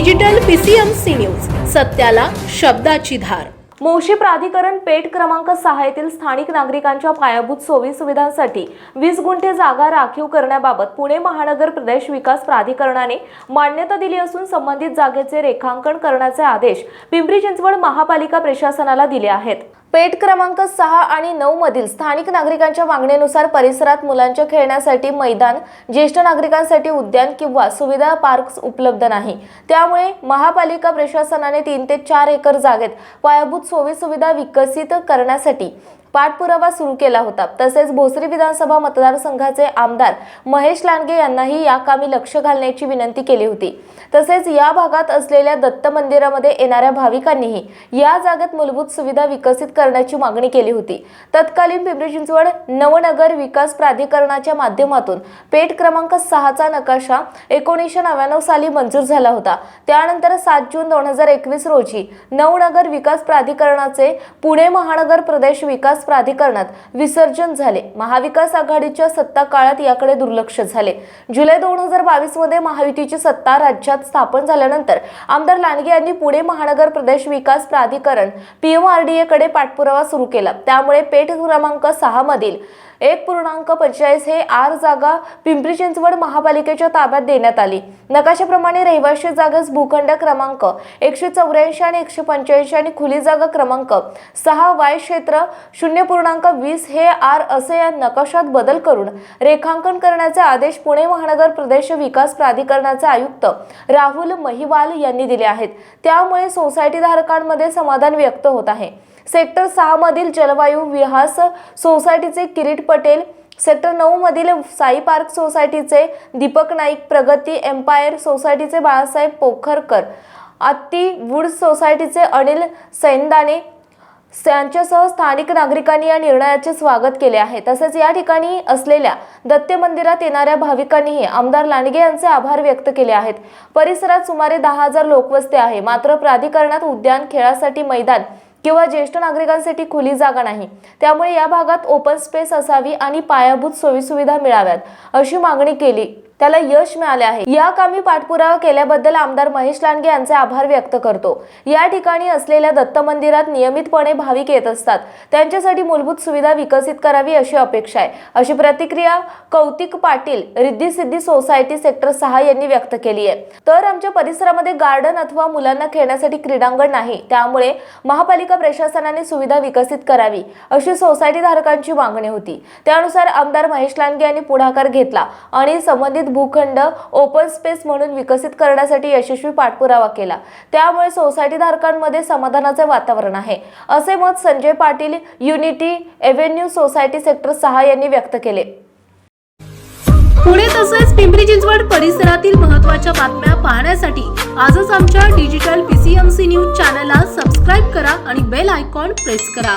Digital PCMC news सत्याला शब्दाची धार. मोशी प्राधिकरण पेठ क्रमांक सहा येथील स्थानिक नागरिकांच्या पायाभूत सोयी सुविधांसाठी वीस गुंठे जागा राखीव करण्याबाबत पुणे महानगर प्रदेश विकास प्राधिकरणाने मान्यता दिली असून संबंधित जागेचे रेखांकन करण्याचे आदेश पिंपरी चिंचवड महापालिका प्रशासनाला दिले आहेत. पेठ क्रमांक सहा आणि नऊ मधील स्थानिक नागरिकांच्या मागणीनुसार परिसरात मुलांच्या खेळण्यासाठी मैदान ज्येष्ठ नागरिकांसाठी उद्यान किंवा सुविधा पार्क उपलब्ध नाही. त्यामुळे महापालिका प्रशासनाने तीन ते चार एकर जागेत पायाभूत सोयी सुविधा विकसित करण्यासाठी पाठपुरावा सुरू केला होता. तसेच भोसरी विधानसभा मतदारसंघाचे आमदार महेश लांडगे यांनाही या कामी लक्ष घालण्याची विनंती केली होती. तसेच या भागात असलेल्या दत्त मंदिरामध्ये येणाऱ्या भाविकांनीही या जागेत मूलभूत सुविधा विकसित करण्याची मागणी केली होती. तत्कालीन पिंपरी चिंचवड नवनगर विकास प्राधिकरणाच्या माध्यमातून पेठ क्रमांक सहाचा नकाशा एकोणीसशे नव्याण्णव साली मंजूर झाला होता. त्यानंतर सात जून दोन हजार एकवीस रोजी नवनगर विकास प्राधिकरणाचे पुणे महानगर प्रदेश विकास प्राधिकरणात विसर्जन झाले. महाविकास आघाडीच्या सत्ता काळात याकडे दुर्लक्ष झाले. जुलै दोन हजार बावीसमध्ये महायुतीची सत्ता राज्यात स्थापन झाल्यानंतर आमदार लांडगे यांनी पुणे महानगर प्रदेश विकास प्राधिकरण पीएमआरडीए कडे पाठपुरावा सुरू केला. त्यामुळे पेठ क्रमांक सहा मधील एक पूर्णांक पंचेचाळीस हे आर जागा पिंपरी चिंचवड महापालिकेच्या ताब्यात देण्यात आली. नकाशाप्रमाणे रहिवाशी जागेस भूखंड क्रमांक एकशे चौऱ्याऐंशी आणि एकशे पंच्याऐंशी आणि खुली जागा क्रमांक सहा वाय क्षेत्र शून्य पूर्णांक वीस हे आर असे या नकाशात बदल करून रेखांकन करण्याचे आदेश पुणे महानगर प्रदेश विकास प्राधिकरणाचे आयुक्त राहुल महिवाल यांनी दिले आहेत. त्यामुळे सोसायटी धारकांमध्ये समाधान व्यक्त होत आहे. सेक्टर सहा मधील जलवायू विहास सोसायटीचे किरीट पटेल सेक्टर नऊ मधील साई पार्क सोसायटीचे दीपक नाईक प्रगती एम्पायर सोसायटीचे बाळासाहेब पोखरकर आत्ती वूड सोसायटीचे अनिल सैंदाने यांच्यासह स्थानिक नागरिकांनी या निर्णयाचे स्वागत केले आहे. तसेच या ठिकाणी असलेल्या दत्त मंदिरात येणाऱ्या भाविकांनीही आमदार लांडगे यांचे आभार व्यक्त केले आहेत. परिसरात सुमारे दहा हजार लोकवस्ती आहे. मात्र प्राधिकरणात उद्यान खेळासाठी मैदान किंवा ज्येष्ठ नागरिकांसाठी खुली जागा नाही. त्यामुळे या भागात ओपन स्पेस असावी आणि पायाभूत सोयीसुविधा मिळाव्यात अशी मागणी केली. त्याला यश मिळाले आहे. या कामी पाठपुरावा केल्याबद्दल आमदार महेश लांडगे यांचे आभार व्यक्त करतो. या ठिकाणी असलेल्या दत्त मंदिरात नियमितपणे भाविक येत असतात. त्यांच्यासाठी मूलभूत सुविधा विकसित करावी अशी अपेक्षा आहे. अशी प्रतिक्रिया कौतिक पाटील रिद्धी सिद्धी सोसायटी सेक्टर सहा यांनी व्यक्त केली आहे. तर आमच्या परिसरामध्ये गार्डन अथवा मुलांना खेळण्यासाठी क्रीडांगण नाही. त्यामुळे महापालिका प्रशासनाने सुविधा विकसित करावी अशी सोसायटी धारकांची मागणी होती. त्यानुसार आमदार महेश लांडगे यांनी पुढाकार घेतला आणि संबंधित भूखंड ओपन स्पेस म्हणून विकसित करण्यासाठी यशस्वी पाठपुरावा केला. त्यामुळे सोसायटीधारकांमध्ये समाधानाचे वातावरण आहे. असे मत Sanjay Patil unity avenue society sector सहा यांनी व्यक्त केले. पुणे तसेच पिंपरी चिंचवड परिसरातील महत्त्वाच्या बातम्या पाहण्यासाठी आजच आमच्या डिजिटल पीसीएमसी न्यूज चॅनलला सबस्क्राईब करा आणि बेल आयकॉन प्रेस करा.